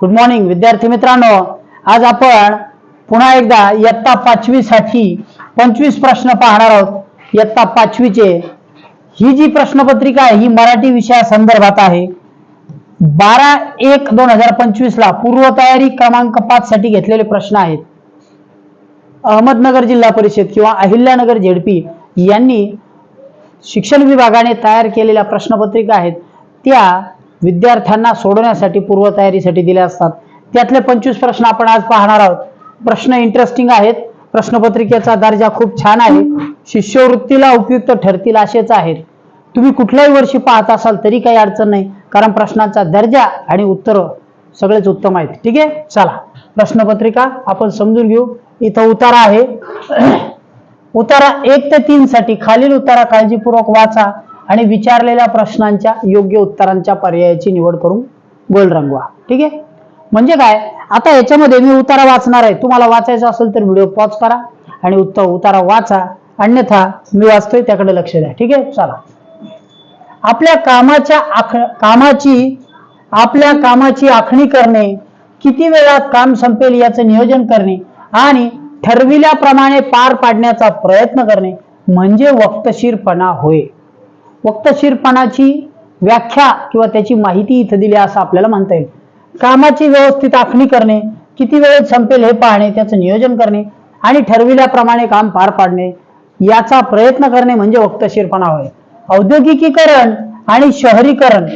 Good morning विद्यार्थी मित्रांनो. आज आपण पुन्हा एकदा इयत्ता पाचवी साठी पंचवीस प्रश्न पाहणार आहोत. इयत्ता पाचवीचे. ही जी प्रश्नपत्रिका आहे ही मराठी विषया संदर्भात आहे. बारा एक दोन हजार पंचवीस ला पूर्वतयारी क्रमांक पाच साठी घेतलेले प्रश्न आहेत. अहमदनगर जिल्हा परिषद किंवा अहिल्यानगर झेडपी यांनी शिक्षण विभागाने तयार केलेल्या प्रश्नपत्रिका आहेत. त्या विद्यार्थ्यांना सोडवण्यासाठी पूर्वतयारीसाठी दिल्या असतात. त्यातले पंचवीस प्रश्न आपण आज पाहणार आहोत. प्रश्न इंटरेस्टिंग आहेत. प्रश्नपत्रिकेचा दर्जा खूप छान आहे. शिष्यवृत्तीला उपयुक्त ठरतील असेच आहेत. तुम्ही कुठल्याही वर्षी पाहत असाल तरी काही अडचण नाही. कारण प्रश्नांचा दर्जा आणि उत्तर सगळेच उत्तम आहेत. ठीक आहे? चला. प्रश्नपत्रिका आपण समजून घेऊ. इथं उतारा आहे. उतारा एक ते तीन साठी खालील उतारा काळजीपूर्वक वाचा. आणि विचारलेल्या प्रश्नांच्या योग्य उत्तरांच्या पर्यायाची निवड करून गोल रंगवा. ठीक आहे? म्हणजे काय? आता याच्यामध्ये मी उतारा वाचणार आहे. तुम्हाला वाचायचा असेल तर व्हिडिओ पॉज करा आणि उत्तर उतारा वाचा. अन्यथा मी वाचतोय त्याकडे लक्ष द्या. ठीक आहे? चला. आपल्या कामाच्या आख कामाची आपल्या कामाची आखणी करणे किती वेळात काम संपेल याचं नियोजन करणे आणि ठरविल्याप्रमाणे पार पाडण्याचा प्रयत्न करणे म्हणजे वक्तशीरपणा होय. वक्तशीरपणाची व्याख्या किंवा त्याची माहिती इथं दिली असं आपल्याला म्हणता येईल. कामाची व्यवस्थित आखणी करणे किती वेळेत संपेल हे पाहणे त्याचं नियोजन करणे आणि ठरविल्याप्रमाणे काम पार पाडणे याचा प्रयत्न करणे म्हणजे वक्तशीरपणा होय. औद्योगिकीकरण आणि शहरीकरण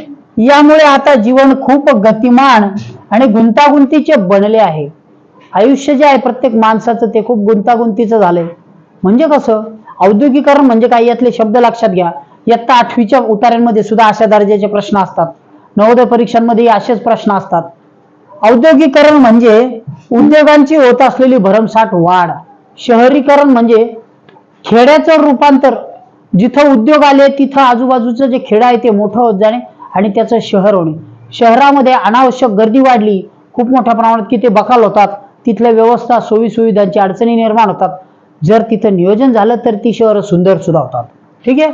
यामुळे आता जीवन खूप गतिमान आणि गुंतागुंतीचे बनले आहे. आयुष्य जे आहे प्रत्येक माणसाचं ते खूप गुंतागुंतीचं झालंय. म्हणजे कसं? औद्योगिकरण म्हणजे काय यातले शब्द लक्षात घ्या. इयत्ता आठवीच्या उतार्यांमध्ये सुद्धा अशा दर्जाचे प्रश्न असतात. नवोदय परीक्षांमध्ये असेच प्रश्न असतात. औद्योगिकरण म्हणजे उद्योगांची होत असलेली भरमसाठ वाढ. शहरीकरण म्हणजे खेड्याचं रूपांतर. जिथं उद्योग आले तिथं आजूबाजूचं जे खेड आहे ते मोठं होत जाणे आणि त्याचं शहर होणे. शहरामध्ये अनावश्यक गर्दी वाढली खूप मोठ्या प्रमाणात की ते बकाल होतात. तिथल्या व्यवस्था सोयी सुविधांची अडचणी निर्माण होतात. जर तिथं नियोजन झालं तर ती शहरं सुंदर सुद्धा होतात ठीक आहे?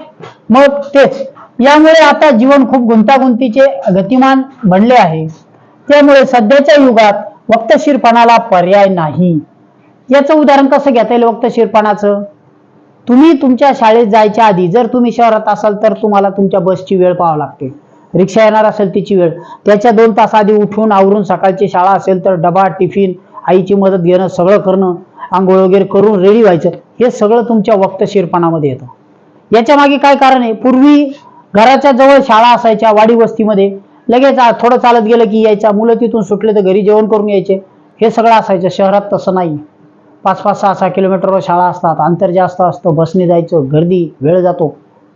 मग तेच. यामुळे आता जीवन खूप गुंतागुंतीचे गतिमान बनले आहे. त्यामुळे सध्याच्या युगात वक्तशीरपणाला पर्याय नाही. याचं उदाहरण कसं घेता येईल वक्तशीरपणाचं? तुम्ही तुमच्या शाळेत जायच्या आधी जर तुम्ही शहरात असाल तर तुम्हाला तुमच्या बसची वेळ पाहावी लागते. रिक्षा येणार असेल तिची वेळ. त्याच्या दोन तास आधी उठून आवरून सकाळची शाळा असेल तर डबा टिफिन आईची मदत घेणं सगळं करणं आंघोळ वगैरे करून रेडी व्हायचं. हे सगळं तुमच्या वक्तशीरपणामध्ये येतं. याच्या मागे काय कारण आहे? पूर्वी घराच्या जवळ शाळा असायच्या वाडी वस्तीमध्ये. लगेच थोडं चालत गेलं की यायचा. मुलं तिथून सुटले तर घरी जेवण करून यायचे. हे सगळं असायचं. शहरात तसं नाही. पाच पाच सहा सहा किलोमीटरवर शाळा असतात. अंतर जास्त असतं. बसने जायचं. गर्दी वेळ जातो.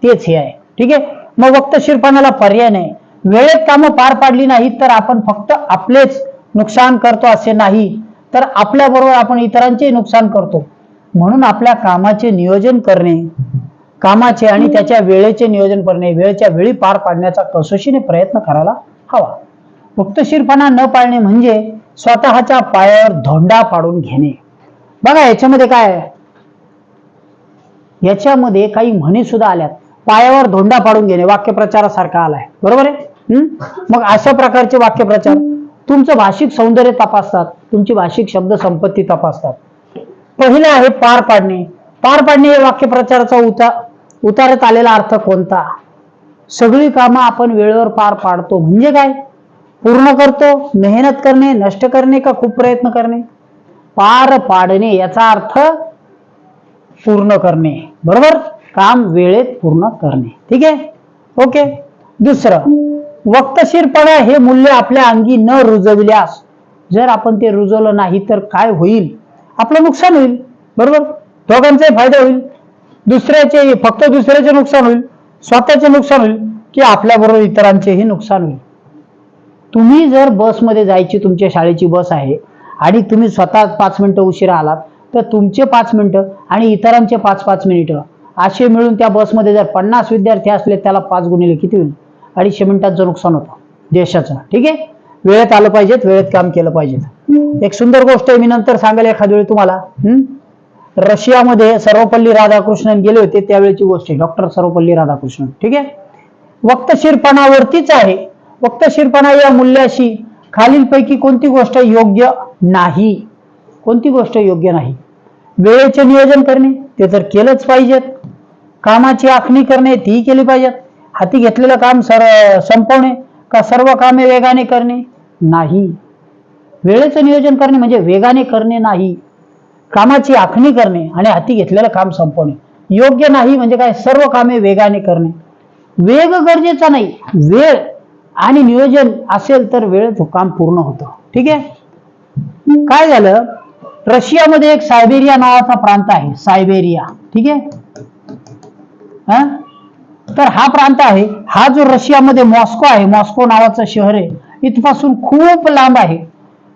तेच हे आहे. ठीक आहे? मग वक्तशीरपणाला पर्याय नाही. वेळेत कामं पार पाडली नाहीत तर आपण फक्त आपलेच नुकसान करतो असे नाही. तर आपल्याबरोबर आपण इतरांचेही नुकसान करतो. म्हणून आपल्या कामाचे नियोजन करणे कामाचे आणि त्याच्या वेळेचे नियोजन करणे वेळेच्या वेळी पार पाडण्याचा कसोशीने प्रयत्न करायला हवा. वक्तशीरपणा न पाळणे म्हणजे स्वतःच्या पायावर धोंडा पाडून घेणे. बघा याच्यामध्ये काय याच्यामध्ये काही म्हणी सुद्धा आल्यात. पायावर धोंडा पाडून घेणे वाक्यप्रचारासारखा आलाय. बरोबर आहे? मग अशा प्रकारचे वाक्यप्रचार तुमचं भाषिक सौंदर्य तपासतात तुमची भाषिक शब्द संपत्ती तपासतात. पहिलं आहे पार पाडणे. पार पाडणे हे वाक्यप्रचाराचा उता उतारत आलेला अर्थ कोणता? सगळी कामं आपण वेळेवर पार पाडतो. म्हणजे काय? पूर्ण करतो मेहनत करणे नष्ट करणे का खूप प्रयत्न करणे? पार पाडणे याचा अर्थ पूर्ण करणे. बरोबर? काम वेळेत पूर्ण करणे. ठीक आहे? ओके. दुसरं वक्तशीरपणा हे मूल्य आपल्या अंगी न रुजविल्यास जर आपण ते रुजवलं नाही तर काय होईल? आपलं नुकसान होईल. बरोबर? दोघांचाही फायदा होईल. दुसऱ्याचे फक्त दुसऱ्याचे नुकसान होईल स्वतःचे नुकसान होईल की आपल्याबरोबर इतरांचेही नुकसान होईल. तुम्ही जर बसमध्ये जायची तुमच्या शाळेची बस आहे आणि तुम्ही स्वतः पाच मिनटं उशिरा आलात तर तुमचे पाच मिनिटं आणि इतरांचे पाच पाच मिनिटं असे मिळून त्या बसमध्ये जर पन्नास विद्यार्थी असले त्याला पाच गुणिले किती होईल? अडीचशे मिनिटांचं नुकसान होतं देशाचं. ठीक आहे? वेळेत आलं पाहिजेत वेळेत काम केलं पाहिजे एक सुंदर गोष्ट आहे मी नंतर सांगेल एखाद्या वेळी तुम्हाला. रशियामध्ये सर्वपल्ली राधाकृष्णन गेले होते त्यावेळेची गोष्ट आहे. डॉक्टर सर्वपल्ली राधाकृष्णन. ठीक आहे? वक्तशीरपणावरतीच आहे. वक्तशीरपणा या मूल्याशी खालीलपैकी कोणती गोष्ट योग्य नाही? कोणती गोष्ट योग्य नाही? वेळेचे नियोजन करणे ते तर केलंच पाहिजेत. कामाची आखणी करणे तीही केली पाहिजेत. हाती घेतलेलं काम सर संपवणे का सर्व कामे वेगाने करणे? नाही. वेळेचं नियोजन करणे म्हणजे वेगाने करणे नाही. कामाची आखणी करणे आणि हाती घेतलेलं काम संपवणे. योग्य नाही म्हणजे काय? सर्व कामे वेगाने करणे. वेग गरजेचा नाही. वेळ आणि नियोजन असेल तर वेळेत काम पूर्ण होतं. ठीक आहे? काय झालं? रशियामध्ये एक सायबेरिया नावाचा प्रांत आहे. सायबेरिया. ठीक आहे? हा? तर हा प्रांत आहे. हा जो रशियामध्ये मॉस्को आहे मॉस्को नावाचं शहर आहे इथपासून खूप लांब आहे.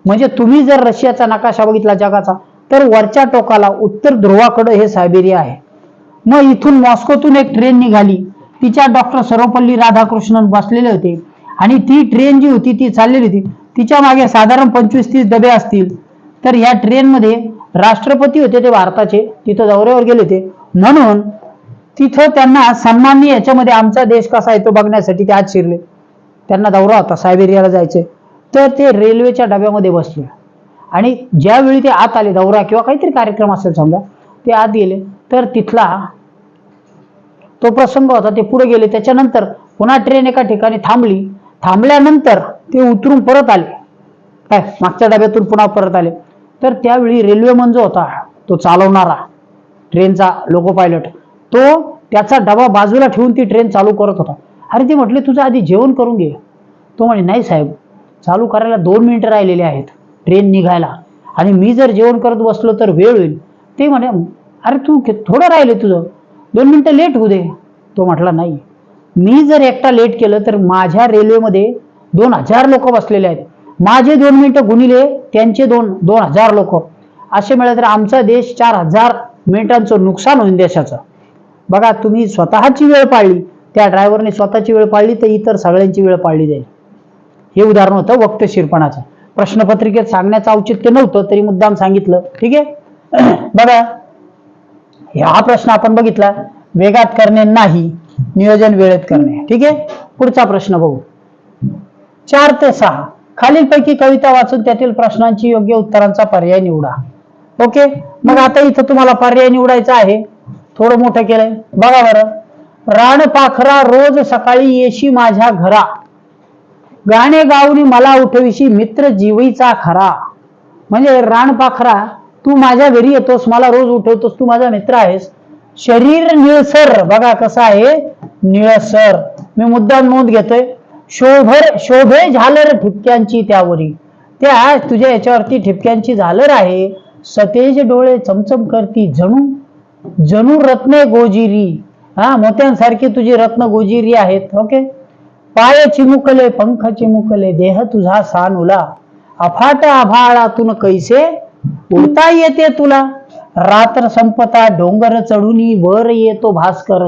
म्हणजे तुम्ही जर रशियाचा नकाशा बघितला जगाचा तर वरच्या टोकाला उत्तर ध्रुवाकडे हे सायबेरिया आहे. मग इथून मॉस्कोतून एक ट्रेन निघाली. तिच्या डॉक्टर सर्वपल्ली राधाकृष्णन बसलेले होते. आणि ती ट्रेन जी होती ती चाललेली होती. तिच्यामागे साधारण पंचवीस तीस डबे असतील. तर या ट्रेनमध्ये राष्ट्रपती होते ते भारताचे. तिथं दौऱ्यावर गेले होते. म्हणून तिथं त्यांना सन्माननीय याच्यामध्ये आमचा देश कसा आहे तो बघण्यासाठी ते आज शिरले. त्यांना दौरा होता सायबेरियाला जायचे तर ते रेल्वेच्या डब्यामध्ये बसले. आणि ज्यावेळी ते आत आले दौरा किंवा काहीतरी कार्यक्रम असेल समजा ते आत गेले तर तिथला तो प्रसंग होता ते पुढे गेले. त्याच्यानंतर पुन्हा ट्रेन एका ठिकाणी थांबली. थांबल्यानंतर ते उतरून परत आले. काय मागच्या डब्यातून पुन्हा परत आले. तर त्यावेळी रेल्वेमन जो होता तो चालवणारा ट्रेनचा लोको पायलट तो त्याचा डबा बाजूला ठेवून ती ट्रेन चालू करत होता. अरे ते म्हटले तुझं आधी जेवण करून घे. तो म्हणे नाही साहेब चालू करायला दोन मिनिटं राहिलेले आहेत. ट्रेन निघायला. आणि मी जर जेवण करत बसलो तर वेळ होईल. ते म्हणे अरे तू थोडं राहिले तुझं. दोन मिनटं लेट होऊ दे. तो म्हटला नाही. मी जर एकटा लेट केलं तर माझ्या रेल्वेमध्ये दोन हजार लोक बसलेले आहेत. माझे दोन मिनटं गुणिले त्यांचे दोन दोन हजार लोक. असे मिळाले तर आमचा देश चार हजार मिनिटांचं नुकसान होईल देशाचं. बघा तुम्ही स्वतःची वेळ पाळली. त्या ड्रायव्हरने स्वतःची वेळ पाळली तर इतर सगळ्यांची वेळ पाळली जाईल. हे उदाहरण होतं वक्तशीरपणाचं. प्रश्नपत्रिकेत सांगण्याचं औचित्य नव्हतं तरी मुद्दाम सांगितलं. ठीक आहे? बघा हा प्रश्न आपण बघितला. वेगात करणे नाही नियोजन वेळेत करणे. ठीक आहे? पुढचा प्रश्न बघू. चार ते सहा. खालीलपैकी कविता वाचून त्यातील प्रश्नांची योग्य उत्तरांचा पर्याय निवडा. ओके? मग आता इथं तुम्हाला पर्याय निवडायचा आहे. थोडं मोठं केलंय. बघा बरं. रानपाखरा रोज सकाळी येशी माझ्या घरा. गाणे गाऊनी मला उठविशी मित्र जीवीचा खरा. म्हणजे रानपाखरा तू माझ्या घरी येतोस मला रोज उठवतोस तू माझा मित्र आहेस. शरीर निळसर बघा कसं आहे निळसर. मी मुद्दा नोंद घेतोय. शोभर शोभे झालर ठिपक्यांची त्यावरी. त्या तुझ्या याच्यावरती ठिपक्यांची झालर आहे. सतेज डोळे चमचम करती जणू जणू रत्ने गोजिरी. हा मोत्यांसारखी तुझी रत्न गोजिरी आहेत ओके? पाय चिमुकले पंख चिमुकले देह तुझा सानुला. अफाट आभाळातून कैसे? उडता येते तुला. रात्र संपता डोंगर चढूनी वर येतो भास्कर.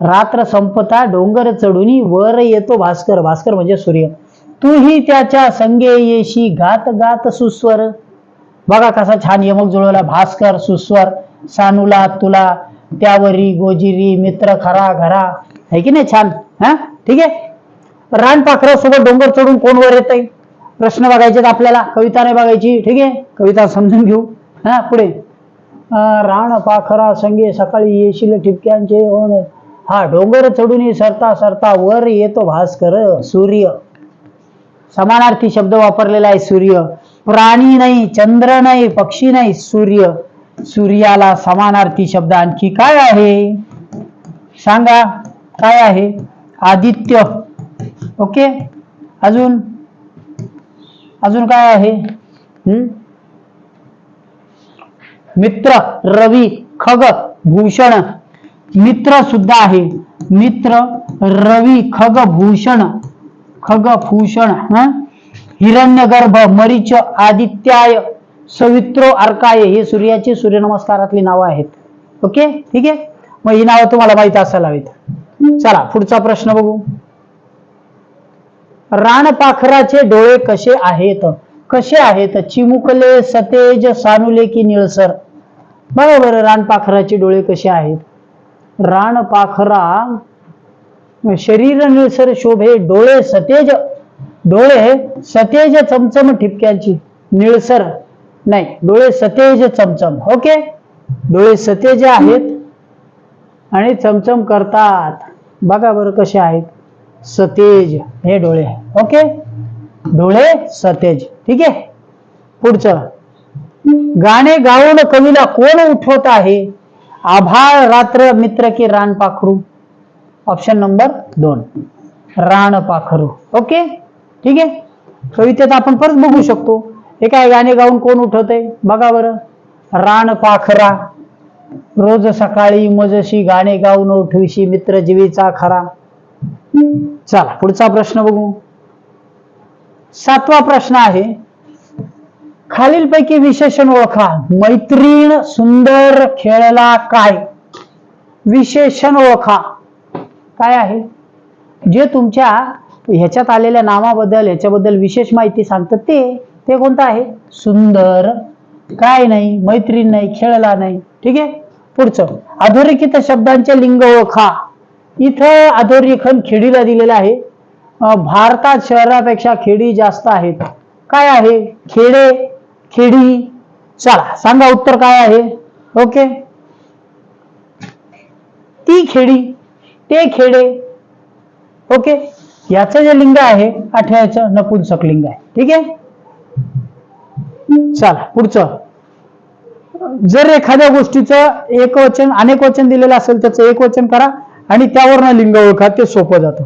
रात्र संपता डोंगर चढूनी वर येतो भास्कर. भास्कर म्हणजे सूर्य. तूही त्याच्या संगे येशी गात गात सुस्वर. बघा कसा छान यमक जुळवला भास्कर सुस्वर. सानुला तुला त्यावरी गोजिरी मित्र खरा घरा. है की नाही छान? हा? ठीक आहे? रानपाखरासोबत डोंगर चढून कोण वर येत प्रश्न बघायचे आपल्याला. कविता नाही बघायची. ठीक आहे? कविता समजून घेऊ. हा पुढे. रान पाखरा संगे सकाळी येशील ठिपक्यांचे ओण. हा डोंगर चढून सरता सरता. वर येतो भास्कर सूर्य. समानार्थी शब्द वापरलेला आहे सूर्य. प्राणी नाही चंद्र नाही पक्षी नाही सूर्य. सूर्याला समानार्थी शब्द आणखी काय आहे? सांगा काय आहे? आदित्य. ओके? अजून? अजून काय आहे? मित्र रवी खग भूषण. मित्र सुद्धा आहे. मित्र रवी खग भूषण. खग भूषण हं? हिरण्यगर्भ मरीच आदित्याय सवित्रो अर्काय हे सूर्याचे सूर्यनमस्कारातली नावं आहेत. ओके? ठीक आहे? मग ही नावं तुम्हाला माहीत असायला हवीत. चला पुढचा प्रश्न बघू. रानपाखराचे डोळे कसे आहेत? कसे आहेत? चिमुकले सतेज सानुले की निळसर? बरोबर रानपाखराचे डोळे कसे आहेत? रानपाखरा शरीर निळसर शोभे डोळे सतेज डोळे सतेज चमचम ठिपक्यांची निळसर. नाही डोळे सतेज चमचम. ओके? डोळे सतेज आहेत आणि चमचम करतात. बघा बरं कसे आहेत. सतेज. हे डोळे. ओके? डोळे सतेज. ठीक आहे? पुढचं. गाणे गाऊन कवीला कोण उठवत आहे? आभाळ रात्र मित्र की रान पाखरू? ऑप्शन नंबर दोन. रान पाखरू. ओके? ठीक आहे? कवितेत आपण परत बघू शकतो. हे काय गाणे गाऊन कोण उठवतंय? बघा बरं. रान पाखरा. रोज सकाळी मजशी गाणे गाऊन उठविशी मित्र जीवीचा खरा. चला पुढचा प्रश्न बघू. सातवा प्रश्न आहे खालीलपैकी विशेषण ओळखा. मैत्रीण सुंदर खेळला काय? विशेषण ओळखा. काय आहे? जे तुमच्या ह्याच्यात आलेल्या नामाबद्दल ह्याच्याबद्दल विशेष माहिती सांगतात ते ते कोणतं आहे? सुंदर. काय नाही मैत्रीण नाही खेळला नाही. ठीक आहे? पुढचं. अधोरेखित शब्दांचे लिंग ओळखा. इथं अधोरेखन खेडीला दिलेलं आहे. भारतात शहरापेक्षा खेडी जास्त आहेत. काय आहे? खेडे खेडी. चला सांगा उत्तर काय आहे? ओके. ती खेडी ते खेडे. ओके. याचं जे लिंग आहे आठव्याचं नपुंसक लिंग आहे. ठीक आहे? चला पुढचं. जर एखाद्या गोष्टीचं एक वचन अनेक वचन दिलेलं असेल त्याचं एक वचन करा. आणि त्यावरनं लिंग ओळखा ते सोपं जातं.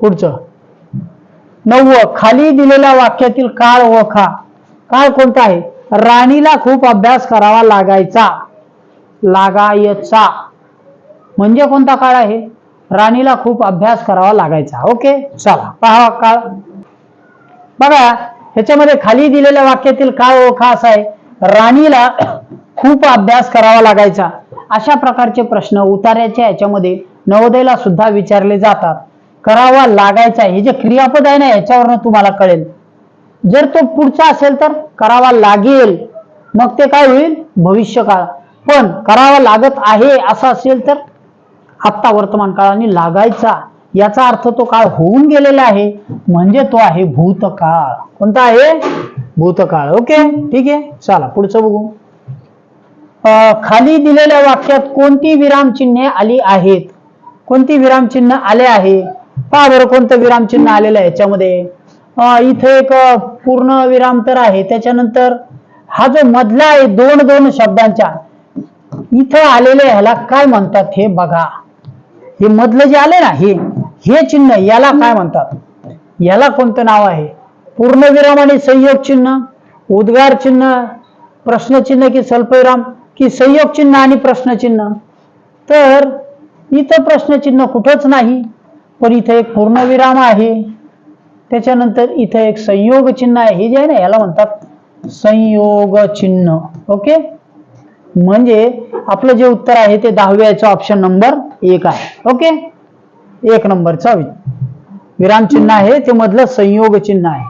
पुढचं. नववं खाली दिलेल्या वाक्यातील काळ ओळखा. काळ कोणता आहे? राणीला खूप अभ्यास करावा लागायचा. लागायचा. म्हणजे कोणता काळ आहे? राणीला खूप अभ्यास करावा लागायचा. ओके? चला पहा काळ. बघा ह्याच्यामध्ये खाली दिलेल्या वाक्यातील काळ ओळखा असा आहे. राणीला खूप अभ्यास करावा लागायचा. अशा प्रकारचे प्रश्न उतार्याच्या याच्यामध्ये नवोदयला सुद्धा विचारले जातात. करावा लागायचा हे जे क्रियापद आहे ना याच्यावरनं तुम्हाला कळेल. जर तो पुढचा असेल तर करावा लागेल. मग ते काय होईल? भविष्य काळ पण करावा लागत आहे असं असेल तर आत्ता वर्तमान काळाने लागायचा. याचा अर्थ तो काळ होऊन गेलेला आहे. म्हणजे तो आहे भूतकाळ. कोणता आहे? भूतकाळ. ओके? ठीक आहे? चला पुढचं बघू. खाली दिलेल्या वाक्यात कोणती विरामचिन्हे आली आहेत? कोणती विरामचिन्ह आले आहे? पहा बरं कोणतं विरामचिन्ह आलेलं आहे याच्यामध्ये. इथं इथे एक पूर्ण विराम तर आहे. त्याच्यानंतर हा जो मधला आहे दोन दोन शब्दांच्या इथं आलेले ह्याला काय म्हणतात हे बघा. हे मधलं जे आले ना हे हे चिन्ह याला काय म्हणतात? याला कोणतं नाव आहे? पूर्णविराम आणि संयोग चिन्ह उद्गार चिन्ह प्रश्नचिन्ह की स्वल्पविराम की संयोग चिन्ह आणि प्रश्नचिन्ह तर इथं प्रश्नचिन्ह कुठंच नाही पण इथं एक पूर्णविराम आहे. त्याच्यानंतर इथं एक संयोग चिन्ह आहे. हे जे आहे ना याला म्हणतात संयोग चिन्ह. ओके? म्हणजे आपलं जे उत्तर आहे ते दहाव्याचं ऑप्शन नंबर एक आहे. ओके? एक नंबरचा वि- विराम चिन्ह आहे. ते मधलं संयोग चिन्ह आहे.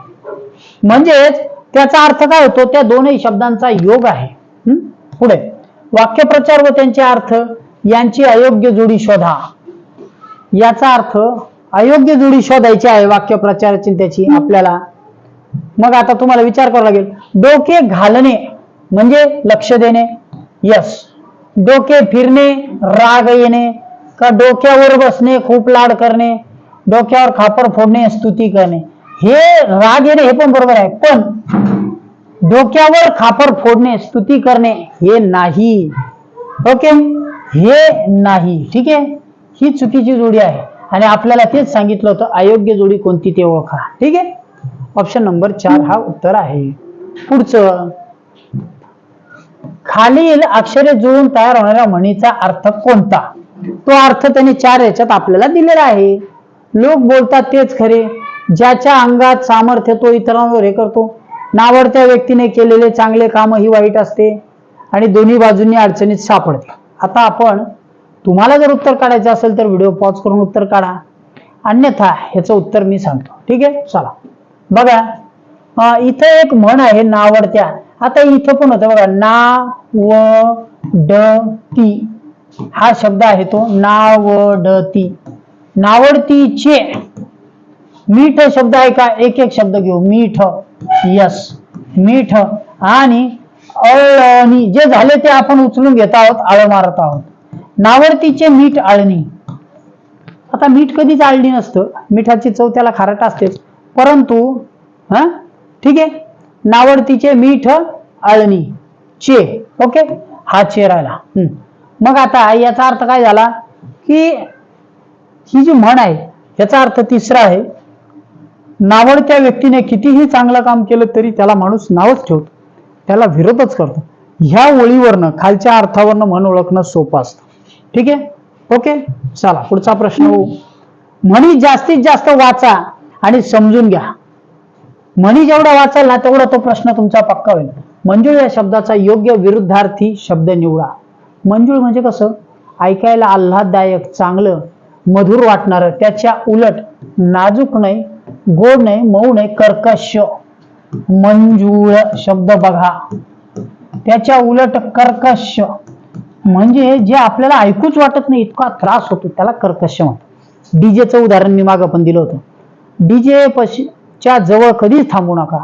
म्हणजेच त्याचा अर्थ काय होतो? त्या दोनही शब्दांचा योग आहे. पुढे. वाक्यप्रचार व त्यांचे अर्थ यांची अयोग्य जोडी शोधा. याचा अर्थ अयोग्य जोडी शोधायची आहे वाक्यप्रचाराची त्याची आपल्याला. मग आता तुम्हाला विचार करावा लागेल. डोके घालणे म्हणजे लक्ष देणे. यस डोके फिरणे राग येणे. का डोक्यावर बसणे खूप लाड करणे. डोक्यावर खापर फोडणे स्तुती करणे. हे राग येणे हे पण बरोबर आहे. पण डोक्यावर खापर फोडणे स्तुती करणे हे नाही. ओके? हे नाही. ठीक आहे? ही चुकीची जोडी आहे. आणि आपल्याला तेच सांगितलं होतं अयोग्य जोडी कोणती ते ओळखा. ठीक आहे? ऑप्शन नंबर चार हा उत्तर आहे. पुढचं. खालील अक्षरे जुळून तयार होणाऱ्या म्हणीचा अर्थ कोणता? तो अर्थ त्यांनी चार याच्यात आपल्याला दिलेला आहे. लोक बोलतात तेच खरे. ज्याच्या अंगात सामर्थ्य तो इतरांवर हे करतो. नावडत्या व्यक्तीने केलेले चांगले काम ही वाईट असते आणि दोन्ही बाजूंनी अडचणीत सापडते. आता आपण तुम्हाला जर उत्तर काढायचं असेल तर व्हिडिओ पॉज करून उत्तर काढा. अन्यथा ह्याचं उत्तर मी सांगतो. ठीक आहे? चला. बघा इथं एक म्हण आहे नावडत्या. आता इथं पण होतं बघा ना व ड ती हा शब्द आहे तो नावडती. नावडतीचे मीठ शब्द आहे का? एक एक शब्द घेऊ. मीठ. यस मीठ आणि अळणी जे झाले ते आपण उचलून घेत आहोत आळ मारत आहोत. नावर्तीचे मीठ आळणी. आता मीठ कधीच आळणी नसतं. मिठाची चव त्याला खारट असतेच. परंतु हा? ठीक आहे? नावडतीचे मीठ आळणी. चे ओके? हा चे राहिला. हम्म. मग आता याचा अर्थ काय झाला? की ही जी म्हण आहे याचा अर्थ तिसरा आहे नावडत्या व्यक्तीने कितीही चांगलं काम केलं तरी त्याला माणूस नावच ठेवतो. त्याला विरोधच करतो. ह्या ओळीवरनं खालच्या अर्थावरनं मन ओळखणं सोपं असतं. ठीक आहे? ओके? चला पुढचा प्रश्न होऊ. म्हणी जास्तीत जास्त वाचा आणि समजून घ्या. म्हणी जेवढा वाचाल ना तेवढा तो प्रश्न तुमचा पक्का होईल. मंजूळ या शब्दाचा योग्य विरुद्धार्थी शब्द निवडा. मंजूळ म्हणजे कसं? ऐकायला आल्हाददायक चांगलं मधुर वाटणारं त्याच्या उलट नाजूक नाही गोड नाही मऊ नाही कर्कश मंजूळ शब्द बघा. त्याच्या उलट कर्कश म्हणजे जे आपल्याला ऐकूच वाटत नाही इतका त्रास होतो त्याला कर्कश म्हणतात. डीजेचं उदाहरण मी मागं पण दिलं होतं. डीजे च्या जवळ कधीच थांबू नका.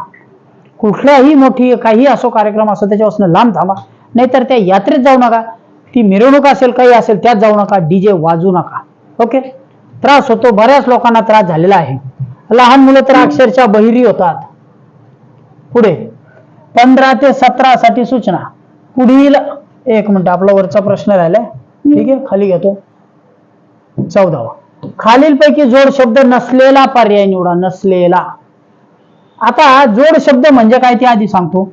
कुठल्याही मोठी काही असो कार्यक्रम असो त्याच्यापासून लांब थांबा. नाहीतर त्या यात्रेत जाऊ नका. ती मिरवणूक असेल काही असेल त्यात जाऊ नका. डीजे वाजू नका. ओके? त्रास होतो बऱ्याच लोकांना त्रास झालेला आहे. लहान मुलं तर अक्षरशः बहिरी होतात. पुढे. पंधरा ते सतरा साठी सूचना. पुढील एक मिनिट आपला वरचा प्रश्न राहिलाय ठीक आहे खाली घेतो. चौदावा. खालीलपैकी जोड शब्द नसलेला पर्याय निवडा. नसलेला. आता जोड शब्द म्हणजे काय ते आधी सांगतो.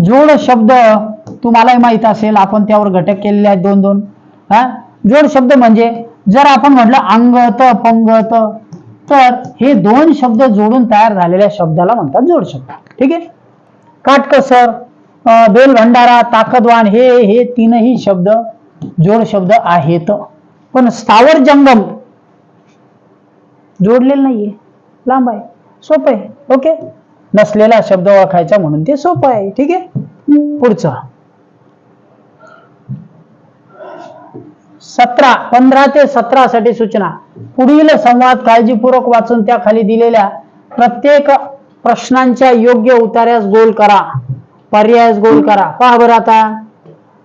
जोड शब्द तुम्हालाही माहीत असेल आपण त्यावर घटक केलेले आहेत दोन दोन हा? जोड शब्द म्हणजे जर आपण म्हटलं अंगत पंगत तर हे दोन शब्द जोडून तयार झालेल्या शब्दाला म्हणतात जोड शब्द. ठीक आहे? काटकसर बेल भंडारा ताकदवान हे हे तीनही शब्द जोड शब्द आहेत. पण स्थावर जंगम जोडलेलं नाहीये. लांब आहे. सोपं आहे. ओके? नसलेला शब्द ओळखायचा म्हणून ते सोपं आहे. ठीक आहे? पुढचा. सतरा पंधरा ते सतरा साठी सूचना. पुढील संवाद काळजीपूर्वक वाचून त्या खाली दिलेल्या प्रत्येक प्रश्नांच्या योग्य उतार्यास गोल करा. पर्यायास गोल करा. पहा बरं आता.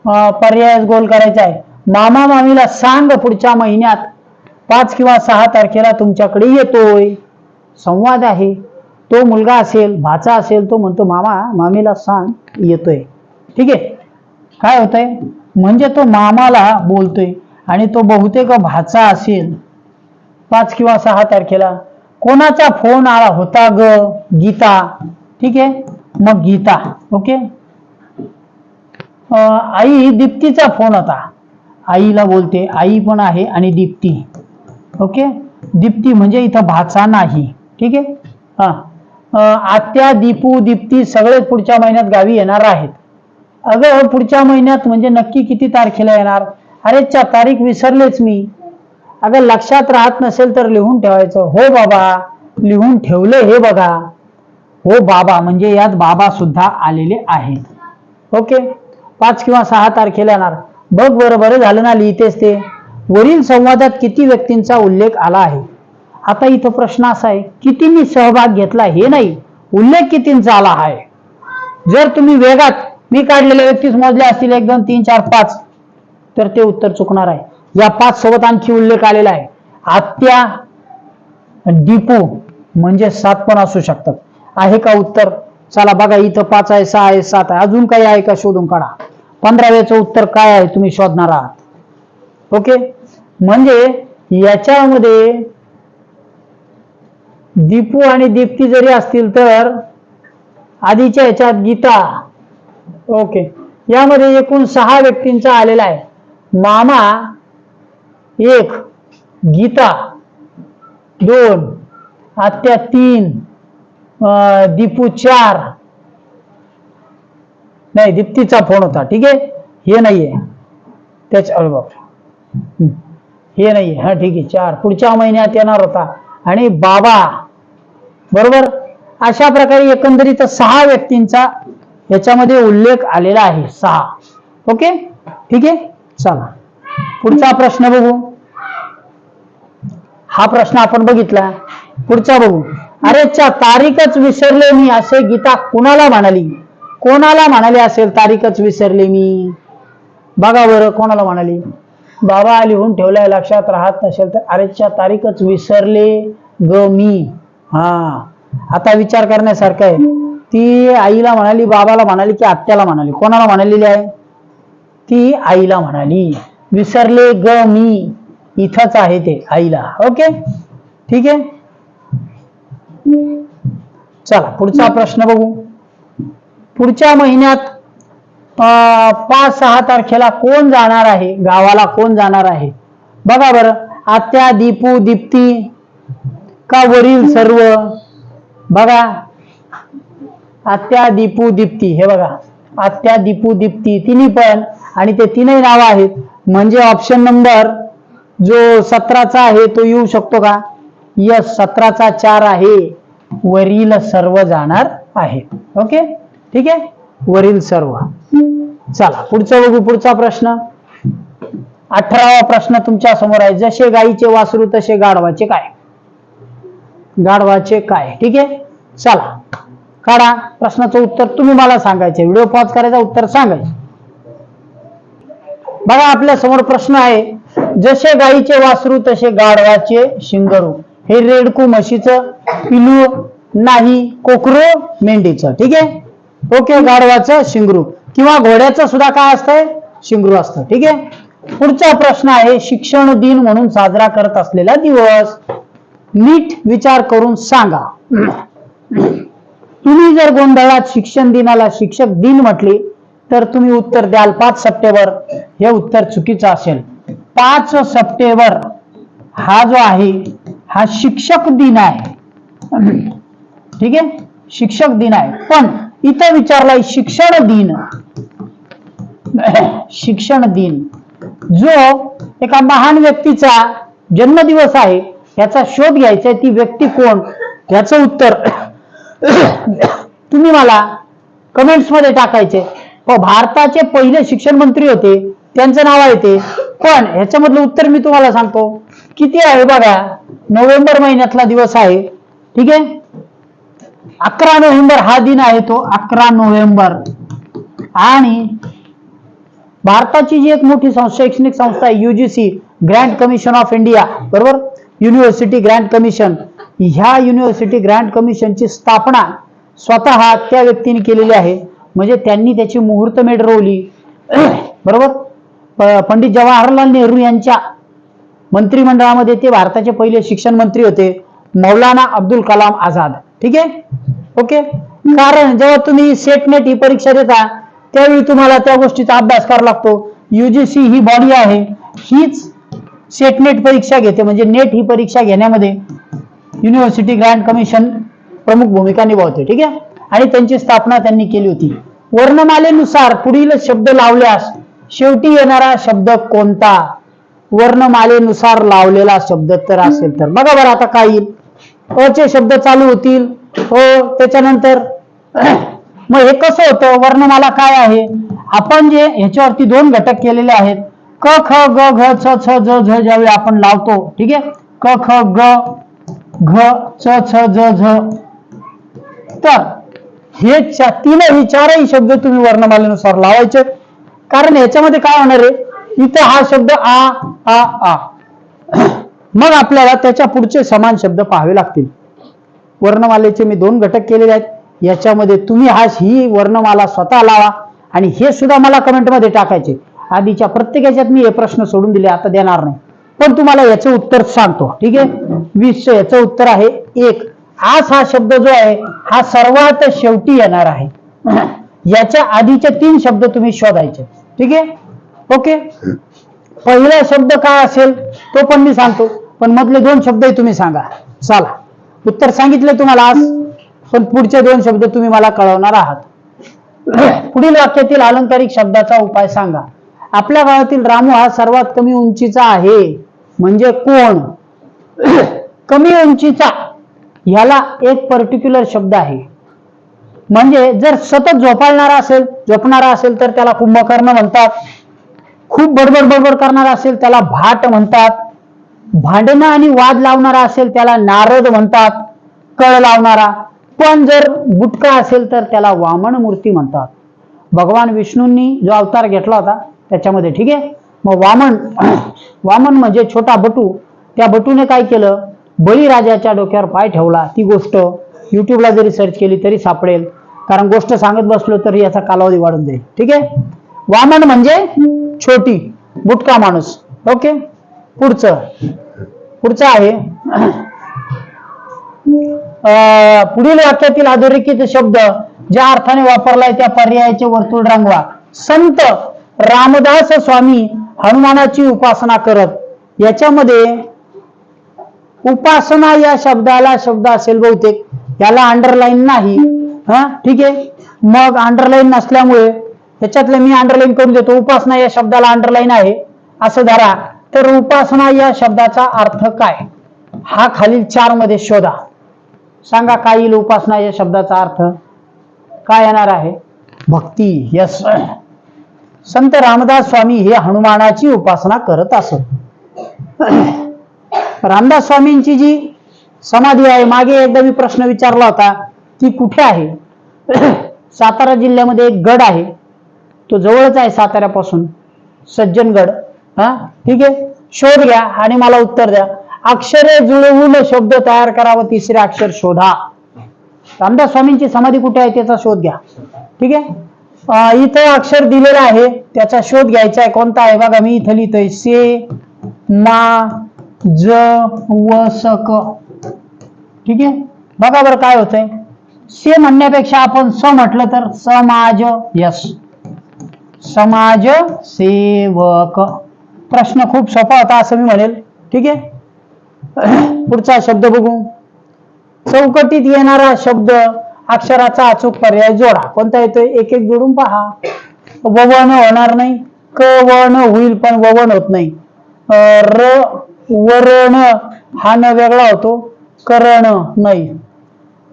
अं, पर्यायास गोल करायचा आहे. मामा मामीला सांग पुढच्या महिन्यात. पाच किंवा सहा तारखेला तुमच्याकडे येतोय. संवाद आहे. तो मुलगा असेल भाचा असेल तो म्हणतो मामा मामीला सांग येतोय. ठीक आहे? काय होतंय? म्हणजे तो मामाला बोलतोय आणि तो बहुतेक भाचा असेल. पाच किंवा सहा तारखेला. कोणाचा फोन आला होता ग? गीता. ठीक आहे? मग गीता. ओके? आई दीप्तीचा फोन होता. आईला बोलते आई पण आहे आणि दीप्ती. ओके? दीप्ती म्हणजे इथं भाचा नाही. ठीक आहे? हा. आत्या दीपू दीप्ती सगळेच पुढच्या महिन्यात गावी येणार आहेत. अगं पुढच्या महिन्यात म्हणजे नक्की किती तारखेला येणार? अरे च्या तारीख विसरलेच मी. अगं लक्षात राहत नसेल तर लिहून ठेवायचं. हो बाबा लिहून ठेवले हे बघा. हो बाबा म्हणजे यात बाबा सुद्धा आलेले आहेत. ओके? पाच किंवा सहा तारखेला येणार. बघ बरं बरं झालं ना लिहितेच ते. वरील संवादात किती व्यक्तींचा उल्लेख आला आहे? आता इथं प्रश्न असा आहे कितींनी सहभाग घेतला हे नाही. उल्लेख कितींचा आला आहे? जर तुम्ही वेगात मी काढलेले व्यक्तीच मोजले असतील एक दोन तीन चार पाच. तर ते उत्तर चुकणार आहे. या पाच सोबत आणखी उल्लेख आलेला आहे. आत्या डिपो म्हणजे सात पण असू शकतात. आहे का उत्तर? चला बघा इथं पाच आहे सहा आहे सात आहे. अजून काही आहे का शोधून काढा. पंधराव्याचं उत्तर काय आहे तुम्ही शोधणार आहात. ओके? म्हणजे याच्यामध्ये दीपू आणि दीप्ती जरी असतील तर आधीच्या याच्यात गीता ओके. यामध्ये एकूण सहा व्यक्तींचा आलेला आहे. मामा एक गीता दोन आत्या तीन दीपू चार. नाही दीप्तीचा फोन होता. ठीक आहे? हे नाहीये. त्याच्या अरे हे नाहीये. हा ठीक आहे. चार. पुढच्या महिन्यात येणार होता. आणि बाबा. बरोबर? अशा प्रकारे एकंदरीत सहा व्यक्तींचा याच्यामध्ये उल्लेख आलेला आहे. सहा. ओके? ठीक आहे? चला. पुढचा प्रश्न बघू. हा प्रश्न आपण बघितला. पुढचा बघू. अरे च्या तारीखच विसरले मी असे गीता कुणाला म्हणाली? कोणाला म्हणाली असेल तारीखच विसरले मी? बघा बरं कोणाला म्हणाली? बाबा लिहून ठेवलाय लक्षात राहत नसेल तर अरेच्या तारीखच विसरले ग मी. हा. आता विचार करण्यासारखं आहे. ती आईला म्हणाली बाबाला म्हणाली की आत्याला म्हणाली. कोणाला म्हणालेली आहे? ती आईला म्हणाली. विसरले ग मी. इथंच आहे ते आईला. ओके? ठीक आहे? चला पुढचा प्रश्न बघू. पुढच्या महिन्यात अं, पाच सहा तारखेला कोण जाणार आहे? गावाला कोण जाणार आहे? बघा बरं. आत्या दीपू दीप्ती का वरील सर्व? बघा. आत्या दीपू दीप्ती. हे बघा आत्या दीपू दीप्ती. तिन्ही पण आणि ते तीनही नावं आहेत. म्हणजे ऑप्शन नंबर जो सतराचा आहे तो येऊ शकतो का? यस सतराचा चार आहे. वरील सर्व जाणार आहे. ओके ठीक आहे? वरील सर्व. चला पुढचं बघू पुढचा प्रश्न. अठरावा प्रश्न तुमच्यासमोर आहे. जसे गाईचे वासरू तसे गाढवाचे काय? गाढवाचे काय? ठीक आहे? चला. काढा. प्रश्नाचं उत्तर तुम्ही मला सांगायचे. व्हिडिओ पॉज करायचा उत्तर सांगायचं बघा आपल्यासमोर प्रश्न आहे. जसे गाईचे वासरू तसे गाढवाचे शिंगरू. हे रेडकू म्हशीचं पिलू नाही कोकरू मेंढीचं. ठीक आहे? ओके गाढवाचं शिंगरू. किंवा घोड्याचं सुद्धा काय असतंय? शिंगरू असतं. ठीक आहे? पुढचा प्रश्न आहे शिक्षण दिन म्हणून साजरा करत असलेला दिवस. नीट विचार करून सांगा. तुम्ही जर गोंधळात शिक्षण दिनाला शिक्षक दिन म्हटले तर तुम्ही उत्तर द्याल पाच सप्टेंबर. हे उत्तर चुकीचं असेल. पाच सप्टेंबर हा जो आहे हा शिक्षक दिन आहे. ठीक आहे? शिक्षक दिन आहे. पण इथं विचारलाय शिक्षण दिन. शिक्षण दिन. जो एका महान व्यक्तीचा जन्मदिवस आहे याचा शोध घ्यायचा आहे ती व्यक्ती कोण? याचं उत्तर तुम्ही मला कमेंट्समध्ये टाकायचे. हो, भारताचे पहिले शिक्षण मंत्री होते. त्यांचं नाव आहे ते. पण ह्याच्यामधलं उत्तर मी तुम्हाला सांगतो. किती आहे बघा? नोव्हेंबर महिन्यातला दिवस आहे. ठीक आहे? अकरा नोव्हेंबर हा दिन आहे तो अकरा नोव्हेंबर. आणि भारताची जी एक मोठी शैक्षणिक संस्था आहे UGC grand commission of India बरोबर? युनिव्हर्सिटी ग्रँड कमिशन ह्या युनिव्हर्सिटी ग्रँड कमिशनची स्थापना स्वतः त्या व्यक्तीने केलेली आहे. म्हणजे त्यांनी त्याची मुहूर्तमेढ रोवली बरोबर? पंडित जवाहरलाल नेहरू यांच्या मंत्रिमंडळामध्ये ते भारताचे पहिले शिक्षण मंत्री होते. मौलाना अब्दुल कलाम आझाद. ठीक आहे? ओके? कारण जेव्हा तुम्ही सेट नेट ही परीक्षा देता त्यावेळी तुम्हाला त्या गोष्टीचा अभ्यास करावा लागतो. युजीसी ही बॉडी आहे. हीच सेट नेट परीक्षा घेते म्हणजे नेट ही परीक्षा घेण्यामध्ये युनिव्हर्सिटी ग्रँड कमिशन प्रमुख भूमिका निभावते ठीक आहे? आणि त्यांची स्थापना त्यांनी केली होती. वर्णमालेनुसार पुढील शब्द लावल्यास शेवटी येणारा शब्द कोणता? वर्णमालेनुसार लावलेला शब्द तर असेल तर. बघा बरं आता काय येईल अचे शब्द चालू होतील. हो त्याच्यानंतर मग हे कसं होतं? वर्णमाला काय आहे? आपण जे ह्याच्यावरती दोन घटक केलेले आहेत. क ख ग घ छ छ ज झ ज्यावेळी आपण लावतो ठीक आहे? क ख ग घ च छ ज झ. तर हे तीनही चारही शब्द तुम्ही वर्णमालेनुसार लावायचे. कारण याच्यामध्ये काय होणार आहे? इथं हा शब्द आ आ आ. मग आपल्याला त्याच्या पुढचे समान शब्द पाहावे लागतील. वर्णमालेचे मी दोन घटक केलेले आहेत. याच्यामध्ये तुम्ही हा ही वर्णमाला स्वतः लावा. आणि हे सुद्धा मला कमेंटमध्ये टाकायचे. आधीच्या प्रत्येकाच्यात मी हे प्रश्न सोडून दिले आता देणार नाही. पण तुम्हाला याचं उत्तर सांगतो ठीक आहे? वीस याचं उत्तर आहे एक. आज हा शब्द जो आहे हा सर्वात शेवटी येणार आहे. याच्या आधीचे तीन शब्द तुम्ही शोधायचे ठीक आहे? ओके? पहिला शब्द काय असेल तो पण मी सांगतो पण मधले दोन शब्दही तुम्ही सांगा. चला. उत्तर सांगितले तुम्हाला आज पण पुढचे दोन शब्द तुम्ही मला कळवणार आहात. पुढील वाक्यातील अलंकारिक शब्दाचा उपाय सांगा. आपल्या गावातील रामू हा सर्वात कमी उंचीचा आहे. म्हणजे कोण? कमी उंचीचा. ह्याला एक पर्टिक्युलर शब्द आहे. म्हणजे जर सतत झोपाळणारा असेल झोपणारा असेल तर त्याला कुंभकर्ण म्हणतात. खूप बडबड बडबड करणारा असेल त्याला भाट म्हणतात. भांडणं आणि वाद लावणारा असेल त्याला नारद म्हणतात. कळ लावणारा. पण जर गुटका असेल तर त्याला वामन मूर्ती म्हणतात. भगवान विष्णूंनी जो अवतार घेतला होता त्याच्यामध्ये ठीक आहे? मग वामन वामन म्हणजे छोटा बटू. त्या बटूने काय केलं? बळीराजाच्या डोक्यावर पाय ठेवला. ती गोष्ट युट्यूबला जरी सर्च केली तरी सापडेल. कारण गोष्ट सांगत बसलो तरी याचा कालावधी वाढून जाईल. ठीक आहे? वामन म्हणजे छोटी बुटका माणूस. ओके? पुढचं. पुढचं आहे. अं, पुढील वाक्यातील अधोरेखित शब्द ज्या अर्थाने वापरलाय त्या पर्यायाचे वर्तुळ रंगवा. संत रामदास स्वामी हनुमानाची उपासना करत याच्यामध्ये उपासना या शब्दाला शब्द असेल बहुतेक. याला अंडरलाईन नाही. हा ठीक आहे? मग अंडरलाईन नसल्यामुळे त्याच्यातले मी अंडरलाईन करून देतो. उपासना या शब्दाला अंडरलाईन आहे. असं धरा. तर उपासना या शब्दाचा अर्थ काय? हा खालील चारमध्ये शोधा. सांगा काय येईल उपासना या शब्दाचा अर्थ? काय येणार आहे? भक्ती. यस संत रामदास स्वामी हे हनुमानाची उपासना करत असत. रामदास स्वामींची जी समाधी आहे मागे एकदा मी प्रश्न विचारला होता ती कुठे आहे? सातारा जिल्ह्यामध्ये एक गड आहे. तो जवळच आहे साताऱ्यापासून. सज्जनगड. हा? ठीक आहे? शोध घ्या आणि मला उत्तर द्या. अक्षरे जुळवून शब्द तयार करा व तिसरे अक्षर शोधा. रामदास स्वामींची समाधी कुठे आहे त्याचा शोध घ्या. ठीक आहे? इथं अक्षर दिलेलं आहे. त्याचा शोध घ्यायचा आहे. कोणता आहे? बघा मी इथं लिहितोय. से ना ज व सक ठीक आहे? बघा बरं काय होतंय. से म्हणण्यापेक्षा आपण स म्हटलं तर समाज यस. समाज सेवक. प्रश्न खूप सोपा होता असं मी म्हणेल. ठीक आहे? पुढचा शब्द बघू. चौकटीत येणारा शब्द अक्षराचा अचूक पर्याय जोडा. कोणता येतोय? एक एक जोडून पहा. ववन होणार नाही. क वण होईल पण ववन होत नाही. र वरण हा न वेगळा होतो. करण नाही.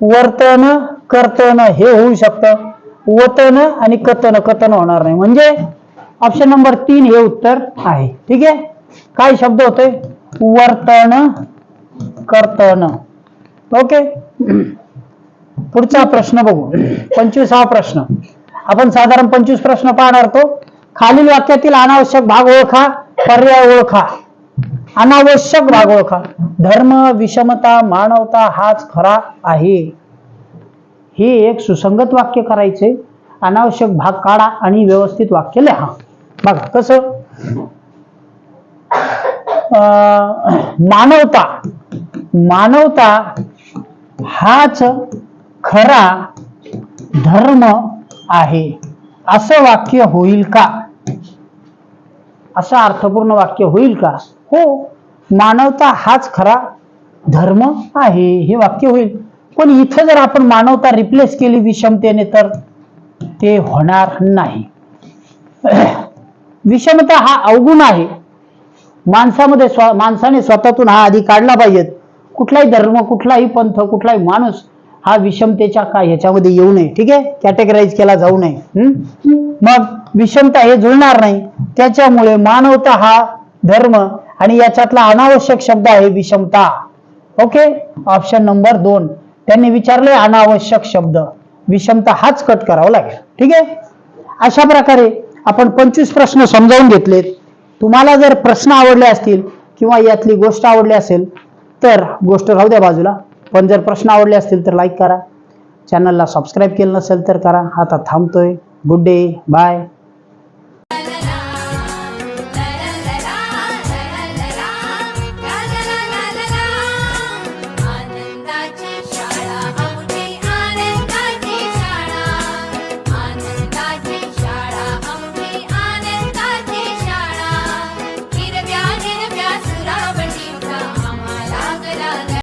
वर्तन कर्तन हे होऊ शकतं. वतन आणि कथन कथन होणार नाही. म्हणजे ऑप्शन नंबर तीन हे उत्तर आहे. ठीक आहे? काय शब्द होते वर्तन कर्तन. ओके? पुढचा प्रश्न बघू. पंचवीसावा प्रश्न. आपण साधारण पंचवीस प्रश्न पाहणार तो खालील वाक्यातील अनावश्यक भाग ओळखा पर्याय ओळखा. अनावश्यक भाग ओळखा. धर्म विषमता मानवता हाच खरा आहे. हे एक सुसंगत वाक्य करायचे. अनावश्यक भाग काढा आणि व्यवस्थित वाक्य लिहा. बघा कसं? अं, मानवता. मानवता हाच खरा धर्म आहे. असं वाक्य होईल का? असं अर्थपूर्ण वाक्य होईल का? हो मानवता हाच खरा धर्म आहे हे वाक्य होईल. पण इथं जर आपण मानवता रिप्लेस केली विषमतेने तर ते होणार नाही. विषमता हा अवगुण आहे. माणसामध्ये स्व माणसाने स्वतःतून हा आधी काढला पाहिजेत. कुठलाही धर्म कुठलाही पंथ कुठलाही माणूस हा विषमतेच्या काय ह्याच्यामध्ये येऊ नये ठीक आहे? कॅटेगराईज केला जाऊ नये मग विषमता हे जुळणार नाही. त्याच्यामुळे मानवता हा धर्म आणि याच्यातला अनावश्यक शब्द आहे विषमता. ओके ऑप्शन नंबर दोन. त्यांनी विचारले अनावश्यक शब्द. विषमता हाच कट करावा लागेल. ठीक आहे? अशा प्रकारे आपण पंचवीस प्रश्न समजावून घेतलेत. तुम्हाला जर प्रश्न आवडले असतील किंवा यातली गोष्ट आवडली असेल तर गोष्ट राहू द्या बाजूला. पण जर प्रश्न आवडले असतील तर लाईक करा. चॅनलला सबस्क्राईब केलं नसेल तर करा. आता थांबतोय. Good day bye